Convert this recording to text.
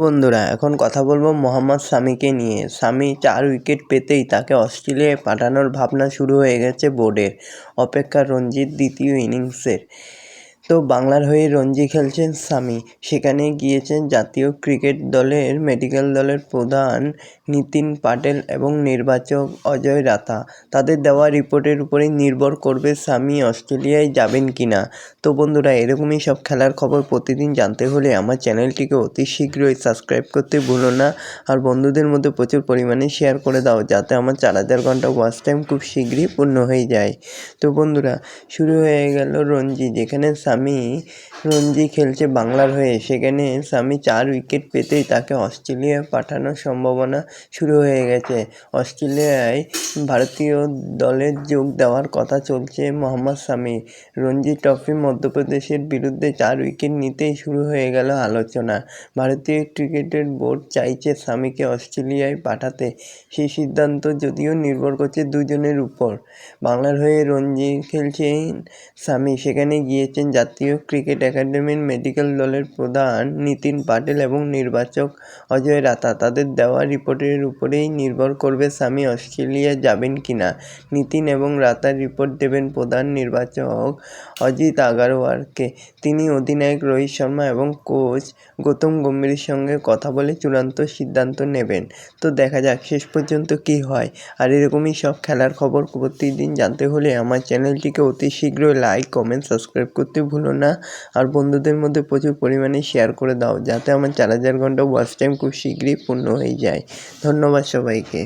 বন্ধুরা, এখন কথা বলব মোহাম্মদ সামিকে নিয়ে। স্বামী চার উইকেট পেতেই তাকে অস্ট্রেলিয়ায় পাঠানোর ভাবনা শুরু হয়ে গেছে বোর্ডের। অপেক্ষা রঞ্জিত দ্বিতীয় ইনিংসের। তো বাংলার হয়ে রঞ্জি খেলছেন সামি। সেখানে গিয়েছেন জাতীয় ক্রিকেট দলের মেডিকেল দলের প্রধান নিতিন পাটেল এবং নির্বাচক অজয় রাতা তাদের দেওয়া রিপোর্টের উপরেই নির্ভর করবে সামি অস্ট্রেলিয়ায় যাবেন কি না তো বন্ধুরা, এরকমই সব খেলার খবর প্রতিদিন জানতে হলে আমার চ্যানেলটিকে অতি শীঘ্রই সাবস্ক্রাইব করতে ভুলো না। আর বন্ধুদের মধ্যে প্রচুর পরিমাণে শেয়ার করে দাও, যাতে আমার চার হাজার ঘণ্টা ওয়াচ টাইম খুব শীঘ্রই পূর্ণ হয়ে যায়। তো বন্ধুরা, শুরু হয়ে গেল রঞ্জি, যেখানে স্বামী রঞ্জি খেলছে বাংলার হয়ে। সেখানে স্বামী চার উইকেট পেতেই তাকে অস্ট্রেলিয়ায় পাঠানোর সম্ভাবনা শুরু হয়ে গেছে। অস্ট্রেলিয়ায় ভারতীয় দলে যোগ দেওয়ার কথা চলছে মোহাম্মদ শামি রঞ্জি ট্রফি মধ্যপ্রদেশের বিরুদ্ধে চার উইকেট নিতেই শুরু হয়ে গেল আলোচনা। ভারতীয় ক্রিকেটের বোর্ড চাইছে স্বামীকে অস্ট্রেলিয়ায় পাঠাতে। সেই সিদ্ধান্ত যদিও নির্ভর করছে দুজনের উপর। বাংলার হয়ে রঞ্জি খেলছেন স্বামী। সেখানে গিয়েছেন জাতীয় ক্রিকেট একাডেমির মেডিকেল দলের প্রধান নিতিন পাটেল এবং নির্বাচক অজয় রাতা। তাদের দেওয়া রিপোর্টের উপরেই নির্ভর করবে স্বামী অস্ট্রেলিয়া যাবেন কি না। নিতিন এবং রাতার রিপোর্ট দেবেন প্রধান নির্বাচক অজিত আগারওয়ালকে। তিনি অধিনায়ক রোহিত শর্মা এবং কোচ গৌতম গম্ভীরের সঙ্গে কথা বলে চূড়ান্ত সিদ্ধান্ত নেবেন। তো দেখা যাক, শেষ পর্যন্ত কী হয়। আর এরকমই সব খেলার খবর প্রতিদিন জানতে হলে আমার চ্যানেলটিকে অতি শীঘ্রই লাইক, কমেন্ট, সাবস্ক্রাইব করতে ভুলো না আর বন্ধুদের মধ্যে প্রচুর পরিমাণে শেয়ার করে দাও, যাতে আমার চার হাজার ঘণ্টা ওয়াচ টাইম খুব শীঘ্রই পূর্ণ হয়ে যায়। ধন্যবাদ সবাইকে।